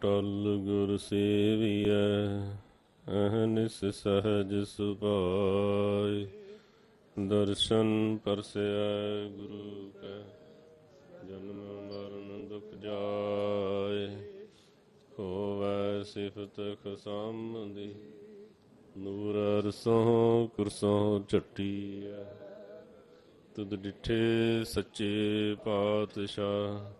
ਅਟਲ ਗੁਰ ਸੇਵੀਐ, ਅਹਨਿਸ ਸਹਜ ਸੁਭਾਇ। ਦਰਸ਼ਨ ਪਰਸੈ ਗੁਰੂ ਕੈ, ਜਨਮ ਮਰਨ ਦੁਖ ਜਾਏ ਹੋਵੈ ਸਿਫਤ ਖਸਮ ਦੀ ਨੂਰ ਅਰਸੋਂ ਕੁਰਸੋਂ ਚੱਟੀਐ ਤੁਧ ਡਿਠੇ ਸੱਚੇ ਪਾਤਸ਼ਾਹ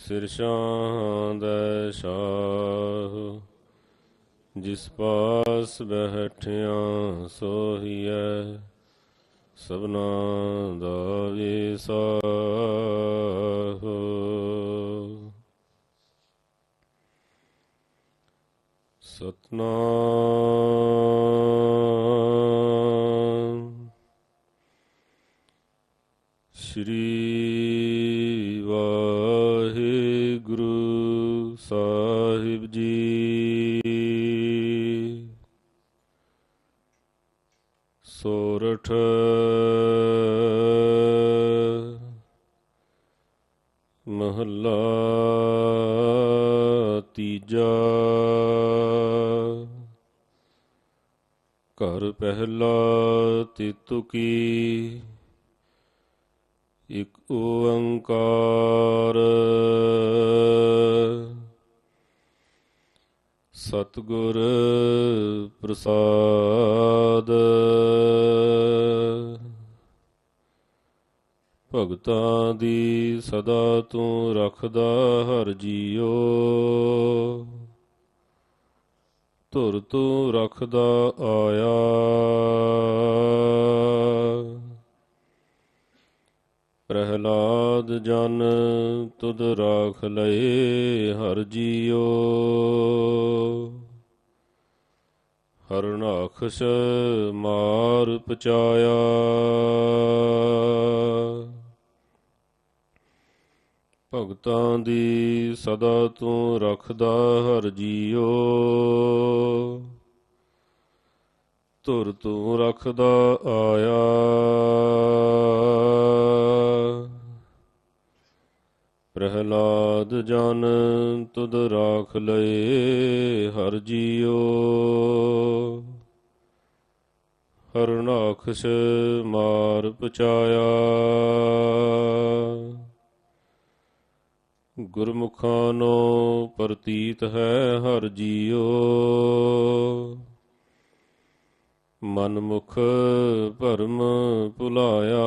ਸਿਰ ਸ਼ਾਂਦ ਸ਼ਾਹ ਜਿਸ ਪਾਸ ਬਹਿਠਿਆ ਸੋਹੀਐ ਸਭਨਾ ਦਾ ਵਿਸਾਹ। ਸਤਨਾਮ ਸ਼੍ਰੀ ਵਾਹਿਗੁਰੂ ਸਾਹਿਬ ਜੀ। ਸੋਰਠ ਮਹੱਲਾ ਤੀਜਾ। ਘਰ ਪਹਿਲਾ ਤਿਤੁ ਕੀ। ਇਕ ਓੰਕਾਰ ਸਤਿਗੁਰ ਪ੍ਰਸਾਦ। ਭਗਤਾਂ ਦੀ ਸਦਾ ਤੂੰ ਰੱਖਦਾ ਹਰ ਜੀਓ। ਧੁਰ ਤੂੰ ਰੱਖਦਾ ਆਇਆ। ਪ੍ਰਹਲਾਦ ਜਨ ਤੁਧ ਰਾਖ ਲਏ ਹਰ ਜੀਓ। ਹਰਨਾਖਸ ਮਾਰ ਪਚਾਇਆ। ਭਗਤਾਂ ਦੀ ਸਦਾ ਤੂੰ ਰੱਖਦਾ ਹਰ ਜੀਓ। ਧੁਰ ਤੂੰ ਰੱਖਦਾ ਆਇਆ। ਲਾਦ ਜਨ ਤੁਧ ਰਾਖ ਲਏ, ਹਰ ਜੀਓ। ਹਰਨਾਖਸ ਮਾਰ ਪਚਾਇਆ। ਗੁਰਮੁਖਾਂ ਨੂੰ ਪ੍ਰਤੀਤ ਹੈ ਹਰ ਜੀਓ। ਮਨ ਭਰਮ ਭੁਲਾਇਆ।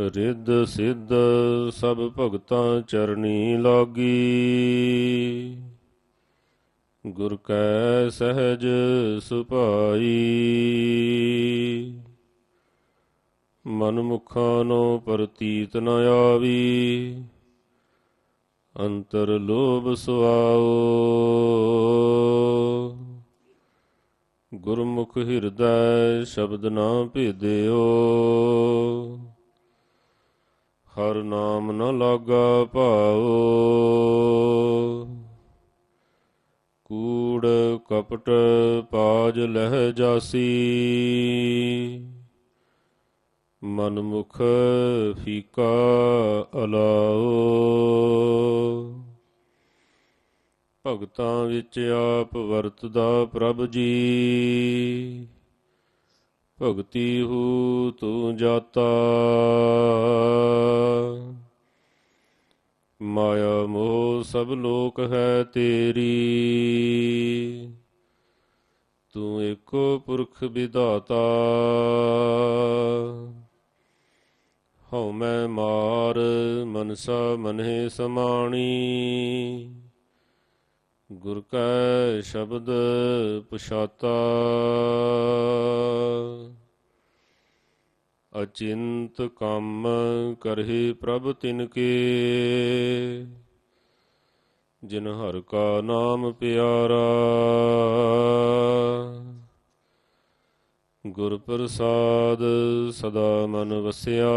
ਰਿੱਧ ਸਿੱਧ ਸਭ ਭਗਤਾਂ ਚਰਣੀ ਲਾਗੀ। ਗੁਰ ਕੈ ਸਹਿਜ ਸੁਭਾਈ। ਮਨ ਮੁਖਾਂ ਨੂੰ ਪ੍ਰਤੀਤ ਨ ਆਵੀ। ਅੰਤਰ ਲੋਭ ਸੁਆਓ। ਗੁਰਮੁਖ ਹਿਰਦੈ ਸ਼ਬਦ ਨਾ ਭੇਦਿਓ। ਹਰ ਨਾਮ ਨ ਲਾਗਾ ਭਾਉ। ਕੂੜ ਕਪਟ ਪਾਜ ਲਹਿ ਜਾਸੀ। ਮਨ ਮੁਖ ਫੀਕਾ ਅਲਾਓ ਭਗਤਾਂ ਵਿੱਚ ਆਪ ਵਰਤਦਾ ਪ੍ਰਭ ਜੀ। ਭਗਤੀ ਹੂ ਤੂੰ ਜਾਤਾ। ਮਾਇਆ ਮੋਹ ਸਭ ਲੋਕ ਹੈ ਤੇਰੀ। ਤੂੰ ਏਕੋ ਪੁਰਖ ਵਿਧਾਤਾ। ਹਉ ਮੈਂ ਮਾਰ ਮਨਸਾ ਮਨਹਿ ਸਮਾਣੀ। ਗੁਰ ਕੈ ਸ਼ਬਦ ਪੁਛਾਤਾ। ਅਚਿੰਤ ਕੰਮ ਕਰਹਿ ਪ੍ਰਭ ਤਿਨ ਕੇ। ਜਿਨ ਹਰ ਕਾ ਨਾਮ ਪਿਆਰਾ। ਗੁਰ ਪ੍ਰਸਾਦ ਸਦਾ ਮਨ ਵਸਿਆ।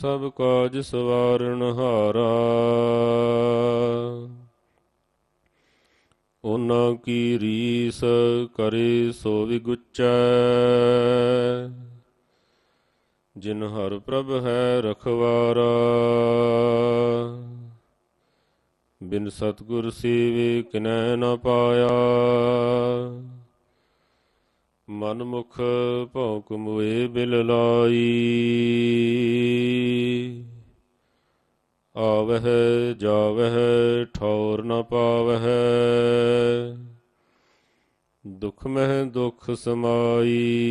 ਸਭ ਕਾਜ ਸਵਾਰਨ ਹਾਰਾ। ਉਹਨਾਂ ਕੀ ਰੀਸ ਕਰੇ ਸੋ ਵਿਗੁਚੈ। ਜਿਨ ਹਰ ਪ੍ਰਭ ਹੈ ਰਖਵਾਰਾ। ਬਿਨ ਸਤਗੁਰ ਸੇਵੇ ਕਿਨੈ ਨਾ ਪਾਇਆ। ਮਨ ਮੁਖ ਭੌਂਕ ਮੁਏ ਬਿਲ ਲਾਈ। ਆਵਹਿ ਜਾਵਹਿ ਠੌਰ ਨ ਪਾਵਹਿ। ਦੁਖ ਮਹਿ ਦੁਖ ਸਮਾਈ।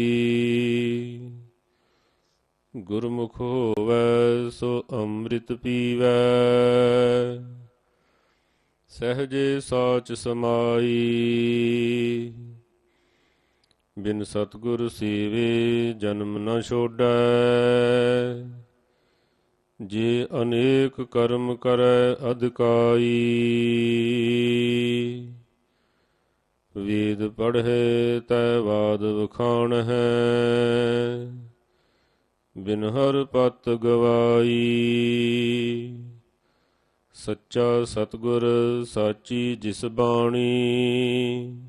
ਗੁਰਮੁਖ ਹੋਵੈ ਸੋ ਅੰਮ੍ਰਿਤ ਪੀਵੈ। ਸਹਜੇ ਸਾਚ ਸਮਾਈ। ਬਿਨ ਸਤਗੁਰ ਸੇਵੇ ਜਨਮ ਨ ਛੋੜੈ। ਜੇ ਅਨੇਕ ਕਰਮ ਕਰੈ ਅਧਿਕਾਈ ਵੇਦ ਪੜ੍ਹੇ, ਤੈ ਬਾਦ ਵਖਾਣ ਹੈ ਬਿਨ ਹਰ ਪਤ ਗਵਾਈ। ਸੱਚਾ ਸਤਗੁਰ, ਸਾਚੀ ਜਿਸ ਬਾਣੀ।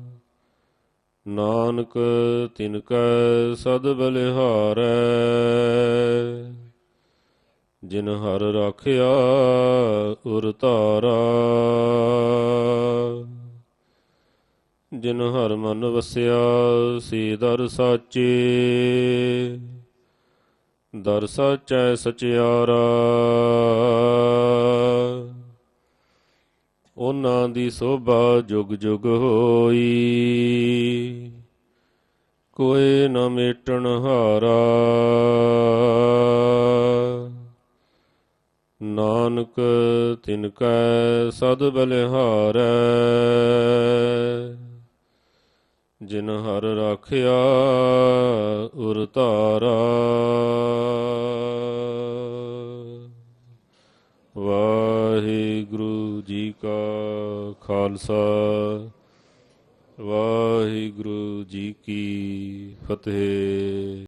ਨਾਨਕ ਤਿਨ ਕੈ ਸਦ ਬਲਿਹਾਰੈ। ਜਿਨ ਹਰ ਰਾਖਿਆ, ਉਰ ਧਾਰਾ। ਜਿਨ ਹਰ ਮਨ ਵਸਿਆ, ਸੀ ਦਰ ਸਾਚੇ। ਦਰ ਸਾਚੈ ਸਚਿਆਰਾ। ਉਹਨਾਂ ਦੀ ਸੋਭਾ ਜੁਗ ਜੁਗ ਹੋਈ। ਕੋਈ ਨ ਮੇਟਣ ਹਾਰਾ। ਨਾਨਕ ਤਿਨ ਕੈ ਸਦ ਬਲਿਹਾਰੈ। ਜਿਨ ਹਰ ਰਾਖਿਆ ਉਰ ਧਾਰਾ। ਵਾਹਿਗੁਰੂ ਜੀ ਕਾ ਖਾਲਸਾ। ਵਾਹਿਗੁਰੂ ਜੀ ਕੀ ਫਤਿਹ।